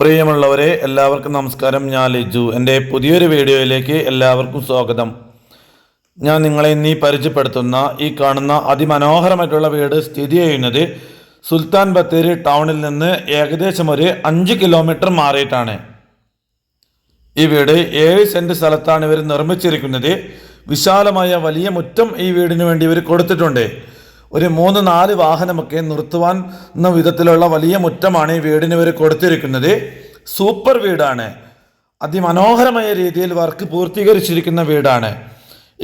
പ്രിയമുള്ളവരെ എല്ലാവർക്കും നമസ്കാരം. ഞാൻ ലിജു. എന്റെ പുതിയൊരു വീഡിയോയിലേക്ക് എല്ലാവർക്കും സ്വാഗതം. ഞാൻ നിങ്ങളെ ഇന്നീ പരിചയപ്പെടുത്തുന്ന ഈ കാണുന്ന അതിമനോഹരമായിട്ടുള്ള വീട് സ്ഥിതി ചെയ്യുന്നത് സുൽത്താൻ ബത്തേരി ടൗണിൽ നിന്ന് ഏകദേശം ഒരു അഞ്ച് കിലോമീറ്റർ മാറിയിട്ടാണ്. ഈ വീട് ഏഴ് സെന്റ് സ്ഥലത്താണ് ഇവർ നിർമ്മിച്ചിരിക്കുന്നത്. വിശാലമായ വലിയ മുറ്റം ഈ വീടിന് വേണ്ടി ഇവർ കൊടുത്തിട്ടുണ്ട്. ഒരു മൂന്ന് നാല് വാഹനമൊക്കെ നിർത്തുവാൻ എന്ന വിധത്തിലുള്ള വലിയ മുറ്റമാണ് ഈ വീടിന് ഇവർ കൊടുത്തിരിക്കുന്നത്. സൂപ്പർ വീടാണ്. അതിമനോഹരമായ രീതിയിൽ വർക്ക് പൂർത്തീകരിച്ചിരിക്കുന്ന വീടാണ്.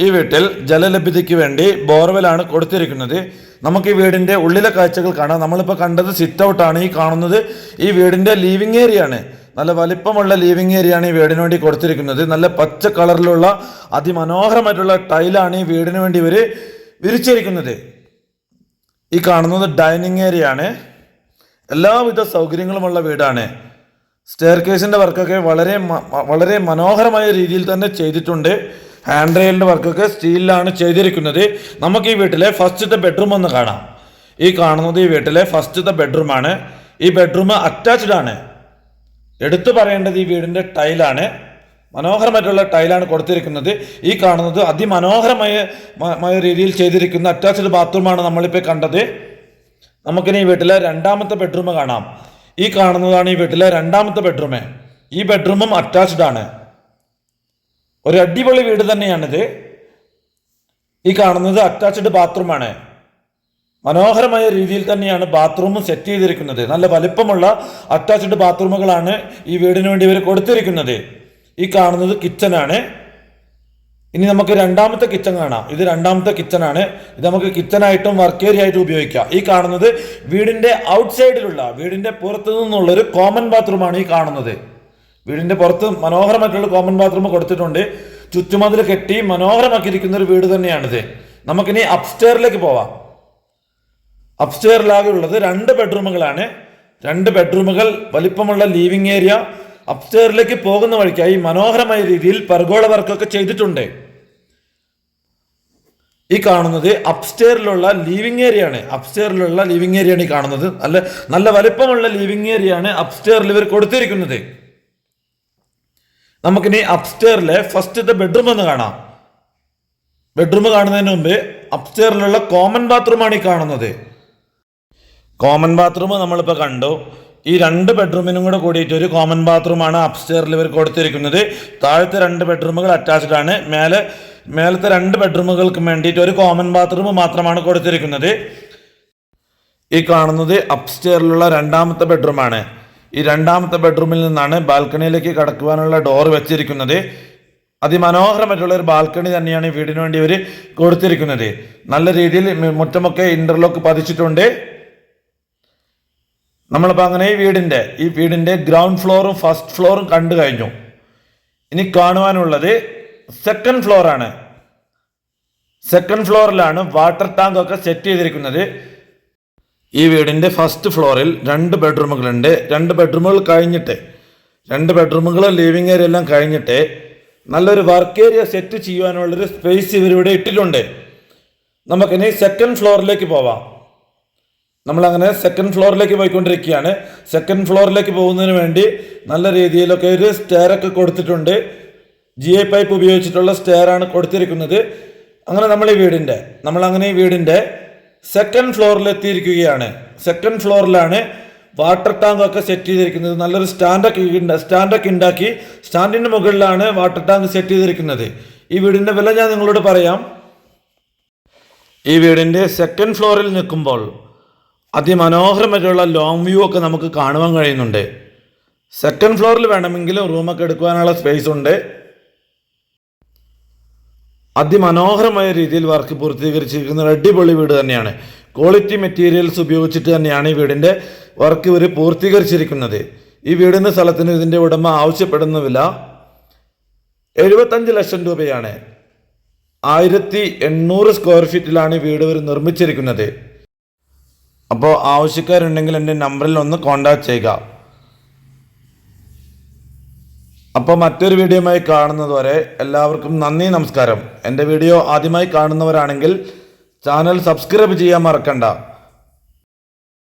ഈ വീട്ടിൽ ജലലഭ്യതയ്ക്ക് വേണ്ടി ബോർവെലാണ് കൊടുത്തിരിക്കുന്നത്. നമുക്ക് ഈ വീടിന്റെ ഉള്ളിലെ കാഴ്ചകൾ കാണാം. നമ്മളിപ്പോൾ കണ്ടത് സിറ്റ് ഔട്ടാണ് ഈ കാണുന്നത്. ഈ വീടിന്റെ ലീവിങ് ഏരിയ ആണ്. നല്ല വലിപ്പമുള്ള ലീവിങ് ഏരിയ ആണ് ഈ വീടിന് വേണ്ടി കൊടുത്തിരിക്കുന്നത്. നല്ല പച്ച കളറിലുള്ള അതിമനോഹരമായിട്ടുള്ള ടൈലാണ് ഈ വീടിന് വേണ്ടി ഇവർ വിരിച്ചിരിക്കുന്നത്. ഈ കാണുന്നത് ഡൈനിങ് ഏരിയ ആണ് എല്ലാവിധ സൗകര്യങ്ങളുമുള്ള വീടാണ്. സ്റ്റെയർ കേസിന്റെ വർക്കൊക്കെ വളരെ വളരെ മനോഹരമായ രീതിയിൽ തന്നെ ചെയ്തിട്ടുണ്ട്. ഹാൻഡ് റെയിലിന്റെ വർക്കൊക്കെ സ്റ്റീലിലാണ് ചെയ്തിരിക്കുന്നത്. നമുക്ക് ഈ വീട്ടിലെ ഫസ്റ്റത്തെ ബെഡ്റൂം ഒന്ന് കാണാം. ഈ കാണുന്നത് ഈ വീട്ടിലെ ഫസ്റ്റത്തെ ബെഡ്റൂമാണ്. ഈ ബെഡ്റൂം അറ്റാച്ച്ഡ് ആണ്. എടുത്തു പറയേണ്ടത് ഈ വീടിന്റെ ടൈലാണ്. മനോഹരമായിട്ടുള്ള ടൈലാണ് കൊടുത്തിരിക്കുന്നത്. ഈ കാണുന്നത് അതിമനോഹരമായ മായ രീതിയിൽ ചെയ്തിരിക്കുന്ന അറ്റാച്ച്ഡ് ബാത്റൂമാണ് നമ്മളിപ്പോൾ കണ്ടത്. നമുക്കിനി ഈ വീട്ടിലെ രണ്ടാമത്തെ ബെഡ്റൂം കാണാം. ഈ കാണുന്നതാണ് ഈ വീട്ടിലെ രണ്ടാമത്തെ ബെഡ്റൂം ഈ ബെഡ്റൂമും അറ്റാച്ച്ഡ് ആണ്. ഒരു അടിപൊളി വീട് തന്നെയാണിത്. ഈ കാണുന്നത് അറ്റാച്ച്ഡ് ബാത്റൂമാണ് മനോഹരമായ രീതിയിൽ തന്നെയാണ് ബാത്റൂം സെറ്റ് ചെയ്തിരിക്കുന്നത്. നല്ല വലിപ്പമുള്ള അറ്റാച്ച്ഡ് ബാത്റൂമുകളാണ് ഈ വീടിന് വേണ്ടി ഇവർ കൊടുത്തിരിക്കുന്നത്. ഈ കാണുന്നത് കിച്ചനാണ് ഇനി നമുക്ക് രണ്ടാമത്തെ കിച്ചൺ കാണാം. ഇത് രണ്ടാമത്തെ കിച്ചണാണ് ഇത് നമുക്ക് കിച്ചണായിട്ടും വർക്ക് ഏരിയ ആയിട്ടും ഉപയോഗിക്കാം. ഈ കാണുന്നത് വീടിന്റെ ഔട്ട് സൈഡിലുള്ള വീടിന്റെ പുറത്തു നിന്നുള്ള ഒരു കോമൺ ബാത്റൂമാണ് ഈ കാണുന്നത്. വീടിന്റെ പുറത്ത് മനോഹരമായിട്ടുള്ള കോമൺ ബാത്റൂം കൊടുത്തിട്ടുണ്ട്. ചുറ്റുമതിൽ കെട്ടി മനോഹരമാക്കിയിരിക്കുന്ന ഒരു വീട് തന്നെയാണിത്. നമുക്കിനി അപ്സ്റ്റെയറിലേക്ക് പോവാം. അപ്സ്റ്റെയറിലാകെ ഉള്ളത് രണ്ട് ബെഡ്റൂമുകളാണ് രണ്ട് ബെഡ്റൂമുകൾ വലിപ്പമുള്ള ലീവിംഗ് ഏരിയ അപ്സ്റ്റെയറിലേക്ക് പോകുന്ന വഴിക്കായി മനോഹരമായ രീതിയിൽ പർഗോള വർക്കൊക്കെ ചെയ്തിട്ടുണ്ട്. ഈ കാണുന്നത് അപ്സ്റ്റേറിലുള്ള ലീവിംഗ് ഏരിയ ആണ്. അപ്സ്റ്റെയറിലുള്ള ലീവിംഗ് ഏരിയ ആണ് ഈ കാണുന്നത്. നല്ല നല്ല വലിപ്പമുള്ള ലീവിംഗ് ഏരിയ ആണ് അപ്സ്റ്റെയറിൽ ഇവർ കൊടുത്തിരിക്കുന്നത്. നമുക്കിനി അപ്സ്റ്റെയറിലെ ഫസ്റ്റത്തെ ബെഡ്റൂം ഒന്ന് കാണാം. ബെഡ്റൂം കാണുന്നതിന് മുമ്പ് അപ്സ്റ്റേറിലുള്ള കോമൺ ബാത്റൂമാണ് ഈ കാണുന്നത്. കോമൺ ബാത്റൂം നമ്മളിപ്പോൾ കണ്ടു. ഈ രണ്ട് ബെഡ്റൂമിനും കൂടെ കൂടിയിട്ട് ഒരു കോമൺ ബാത്റൂമാണ് അപ്സ്റ്റെയറിൽ ഇവർ കൊടുത്തിരിക്കുന്നത്. താഴത്തെ രണ്ട് ബെഡ്റൂമുകൾ അറ്റാച്ച്ഡ് ആണ്. മേലെ മേലത്തെ രണ്ട് ബെഡ്റൂമുകൾക്ക് വേണ്ടിയിട്ട് ഒരു കോമൺ ബാത്റൂം മാത്രമാണ് കൊടുത്തിരിക്കുന്നത്. ഈ കാണുന്നത് അപ്സ്റ്റെയറിലുള്ള രണ്ടാമത്തെ ബെഡ്റൂമാണ് ഈ രണ്ടാമത്തെ ബെഡ്റൂമിൽ നിന്നാണ് ബാൽക്കണിയിലേക്ക് കടക്കുവാനുള്ള ഡോർ വെച്ചിരിക്കുന്നത്. അതിമനോഹരമായിട്ടുള്ള ഒരു ബാൽക്കണി തന്നെയാണ് ഈ വീടിന് വേണ്ടി ഇവർ കൊടുത്തിരിക്കുന്നത്. നല്ല രീതിയിൽ മുറ്റമൊക്കെ ഇന്റർലോക്ക് പതിച്ചിട്ടുണ്ട്. നമ്മളിപ്പോൾ അങ്ങനെ ഈ വീടിന്റെ ഈ വീടിന്റെ ഗ്രൗണ്ട് ഫ്ലോറും ഫസ്റ്റ് ഫ്ലോറും കണ്ടു കഴിഞ്ഞു. ഇനി കാണുവാനുള്ളത് സെക്കൻഡ് ഫ്ലോറാണ് സെക്കൻഡ് ഫ്ലോറിലാണ് വാട്ടർ ടാങ്ക് ഒക്കെ സെറ്റ് ചെയ്തിരിക്കുന്നത്. ഈ വീടിന്റെ ഫസ്റ്റ് ഫ്ലോറിൽ രണ്ട് ബെഡ്റൂമുകളുണ്ട് രണ്ട് ബെഡ്റൂമുകൾ കഴിഞ്ഞിട്ട് രണ്ട് ബെഡ്റൂമുകൾ ലിവിങ് ഏരിയ എല്ലാം കഴിഞ്ഞിട്ട് നല്ലൊരു വർക്ക് ഏരിയ സെറ്റ് ചെയ്യുവാനുള്ളൊരു സ്പേസ് ഇവരിവിടെ ഇട്ടിട്ടുണ്ട്. നമുക്കിനി സെക്കൻഡ് ഫ്ലോറിലേക്ക് പോവാം. നമ്മളങ്ങനെ സെക്കൻഡ് ഫ്ലോറിലേക്ക് പോയിക്കൊണ്ടിരിക്കുകയാണ്. സെക്കൻഡ് ഫ്ലോറിലേക്ക് പോകുന്നതിന് വേണ്ടി നല്ല രീതിയിലൊക്കെ ഒരു സ്റ്റെയർ ഒക്കെ കൊടുത്തിട്ടുണ്ട്. ജി ഐ പൈപ്പ് ഉപയോഗിച്ചിട്ടുള്ള സ്റ്റെയർ ആണ് കൊടുത്തിരിക്കുന്നത്. അങ്ങനെ നമ്മൾ ഈ വീടിന്റെ നമ്മൾ അങ്ങനെ ഈ വീടിന്റെ സെക്കൻഡ് ഫ്ലോറിൽ എത്തിയിരിക്കുകയാണ് സെക്കൻഡ് ഫ്ലോറിലാണ് വാട്ടർ ടാങ്ക് ഒക്കെ സെറ്റ് ചെയ്തിരിക്കുന്നത്. നല്ലൊരു സ്റ്റാൻഡൊക്കെ സ്റ്റാൻഡൊക്കെ ഉണ്ടാക്കി സ്റ്റാൻഡിന്റെ മുകളിലാണ് വാട്ടർ ടാങ്ക് സെറ്റ് ചെയ്തിരിക്കുന്നത്. ഈ വീടിന്റെ വില ഞാൻ നിങ്ങളോട് പറയാം. ഈ വീടിന്റെ സെക്കൻഡ് ഫ്ലോറിൽ നിൽക്കുമ്പോൾ അതിമനോഹരമായിട്ടുള്ള ലോങ് വ്യൂ ഒക്കെ നമുക്ക് കാണുവാൻ കഴിയുന്നുണ്ട്. സെക്കൻഡ് ഫ്ലോറിൽ വേണമെങ്കിൽ റൂമൊക്കെ എടുക്കുവാനുള്ള സ്പേസ് ഉണ്ട്. അതിമനോഹരമായ രീതിയിൽ വർക്ക് പൂർത്തീകരിച്ചിരിക്കുന്ന അടിപൊളി വീട് തന്നെയാണ്. ക്വാളിറ്റി മെറ്റീരിയൽസ് ഉപയോഗിച്ചിട്ട് തന്നെയാണ് ഈ വീടിന്റെ വർക്ക് ഇവർ പൂർത്തീകരിച്ചിരിക്കുന്നത്. ഈ വീടിന്റെ സ്ഥലത്തിന് ഇതിന്റെ ഉടമ ആവശ്യപ്പെടുന്ന വില എഴുപത്തഞ്ച് ലക്ഷം രൂപയാണ്. ആയിരത്തി എണ്ണൂറ് സ്ക്വയർ ഫീറ്റിലാണ് ഈ വീട് ഇവർ നിർമ്മിച്ചിരിക്കുന്നത്. അപ്പോൾ ആവശ്യക്കാരുണ്ടെങ്കിൽ എന്റെ നമ്പറിൽ ഒന്ന് കോൺടാക്ട് ചെയ്യുക. അപ്പോൾ മറ്റൊരു വീഡിയോയുമായി കാണുന്നതുവരെ എല്ലാവർക്കും നന്ദി നമസ്കാരം. എന്റെ വീഡിയോ ആദ്യമായി കാണുന്നവരാണെങ്കിൽ ചാനൽ സബ്സ്ക്രൈബ് ചെയ്യാൻ മറക്കണ്ട.